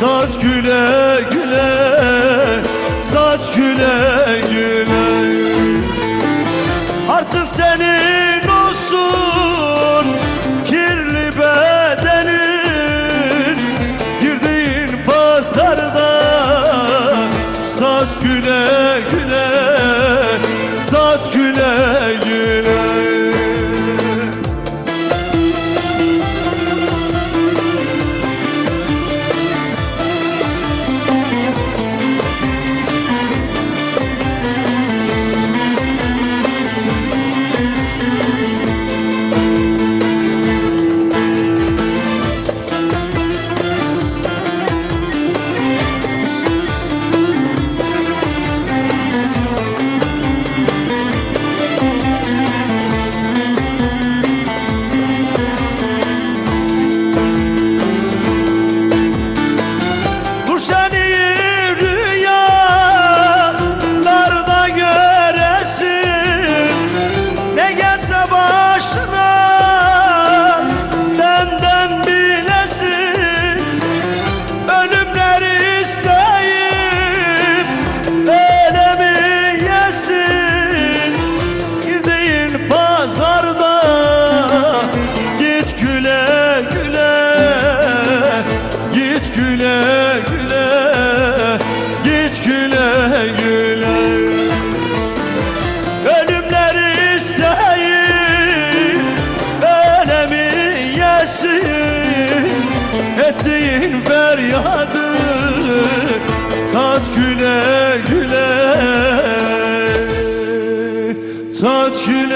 Saç güle güle Saç güle güle. Artık seni güle. Ölümleri isteyip Ölemi yesin. Ettiğin feryadı Tat güle güle. Tat güle